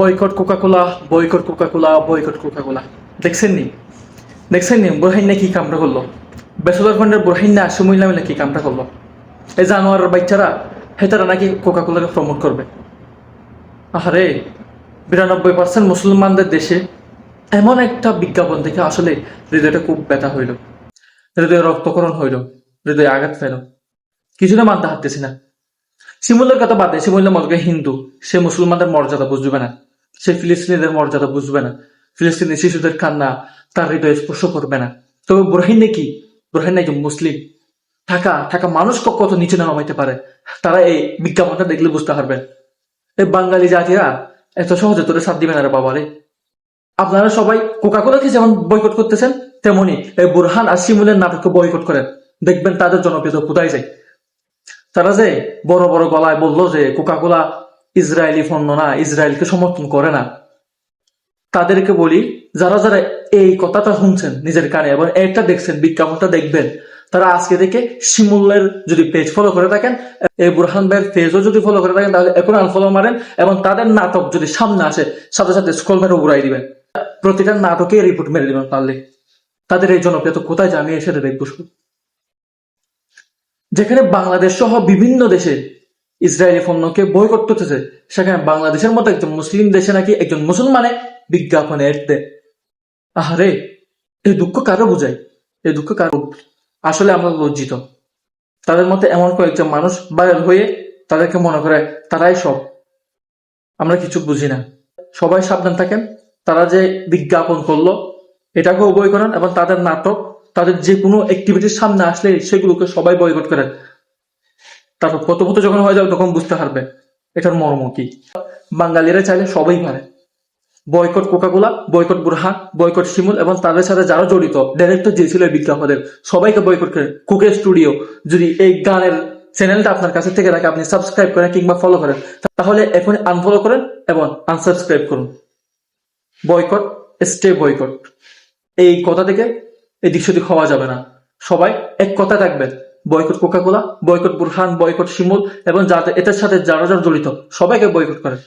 Boycott Coca Cola boycott Coca Cola boycott Coca Cola দেখছেন নি? দেখছেন নি? বুরহাইন কি কামটা করল? বেসরকার ফান্ডের বুরহাইন না সুমিল্লা মিলে কি কামটা করল? এই জানোয়ারের বাচ্চারা হেতারা নাকি কোকা কোলাকে প্রমোট করবে? আরে বিরানব্বই পার্সেন্ট মুসলমানদের দেশে এমন একটা বিজ্ঞাপন দেখে আসলে হৃদয়টা খুব ব্যথা হইল। হৃদয়ে রক্তকরণ হইল, হৃদয়ে আঘাত পেল। কিছুটা মানতে হারতেছি না। শিমুলের কথা বাদে শিমুল্লা মলকে হিন্দু। সে মুসলমানদের মর্যাদা বুঝবে না। সে ফিলিস্তিনিদের মর্যাদা বুঝবে না। ফিলিস্তিনি শিশুদের কান্না, তার হৃদয়ে স্পর্শ করবে না। তবে বুরহাইন কি বুরহাইন একজন মুসলিম? থাকা থাকা মানুষ কত নিচে নামাইতে পারে। তারা এই বিজ্ঞাপনটা দেখলে বুঝতে পারবে। এই বাঙালি জাতিরা এত সহজে তোরে সাথ দিবে না রে বাবা রে আপনারা সবাই কোকাকোলাকে যেমন বয়কট করতেছেন, তেমনি এই বুরহান আর শিমুলের নাটককে বয়কট করেন। দেখবেন তাদের জনপ্রিয়তা কোথায় যায়। তারা যে বড় বড় গলায় বলল যে কোকাকোলা ইসরায়েলি পণ্য না, ইসরায়েলকে সমর্থন করে না। তাদেরকে বলি, যারা যারা এই কথাটা শুনছেন নিজের কানে এবং এটা দেখছেন, বিজ্ঞাপনটা দেখবেন, তারা আজকে থেকে শিমুলের যদি পেজ ফলো করে থাকেন বুরহান ভাইয়ের পেজও যদি ফলো করে থাকেন, তাহলে এখন আনফলো মারেন এবং তাদের নাটক যদি সামনে আসে, সাথে সাথে স্কল মেরে উড়াই দিবেন। প্রতিটা নাটকে রিপোর্ট মেরে দিবেন পারলে। তাদের এই জনপ্রিয়তা কোথায় জানিয়ে সেটা দেখব যেখানে বাংলাদেশ সহ বিভিন্ন দেশে ইসরায়েলি পণ্যকে বয়কট করতেছে। সেখানে বাংলাদেশের মতো একজন মুসলিম দেশে নাকি একজন মুসলমানে বিজ্ঞাপনে এড দেয় আহারে এই দুঃখ কারও বুঝায়? এই দুঃখ কারও? আসলে আমরা লজ্জিত। তাদের মধ্যে এমন কয়েকজন মানুষ ভাইরাল হয়ে তাদেরকে মনে করে তারাই সব। আমরা কিছু বুঝি না। সবাই সাবধান থাকেন। তারা যে বিজ্ঞাপন করল, এটাকেও বই করেন এবং তাদের নাটক, তাদের যে কোনো অ্যাক্টিভিটির সামনে আসলে সেগুলোকে সবাই বয়কট করেন। তারপর প্রথমত যখন হয়ে যাবে তখন বুঝতে পারবে এটার মর্ম কি। বাঙালিরা চাইলে সবাই পারে। Boycott Coca Cola, boycott Burhan boycott Shimul এবং তাদের সাথে যারা জড়িত ডাইরেক্টর যে ছিল এই বিজ্ঞাপনের সবাইকে বয়কট করে। কুকে স্টুডিও, যদি এই গানের চ্যানেলটা আপনার কাছে থেকে থাকে, আপনি সাবস্ক্রাইব করেন কিংবা ফলো করেন, তাহলে এখন আনফলো করেন এবং আনসাবস্ক্রাইব করুন। বয়কট স্টে বয়কট। এই কথা থেকে এদিক সেদিক হওয়া যাবে না। সবাই এক কথা থাকবেন। Boycott Coca Cola, boycott Burhan, boycott Shimul, এবং যাদের এটার সাথে যারা যারা জড়িত, সবাইকে বয়কট করেন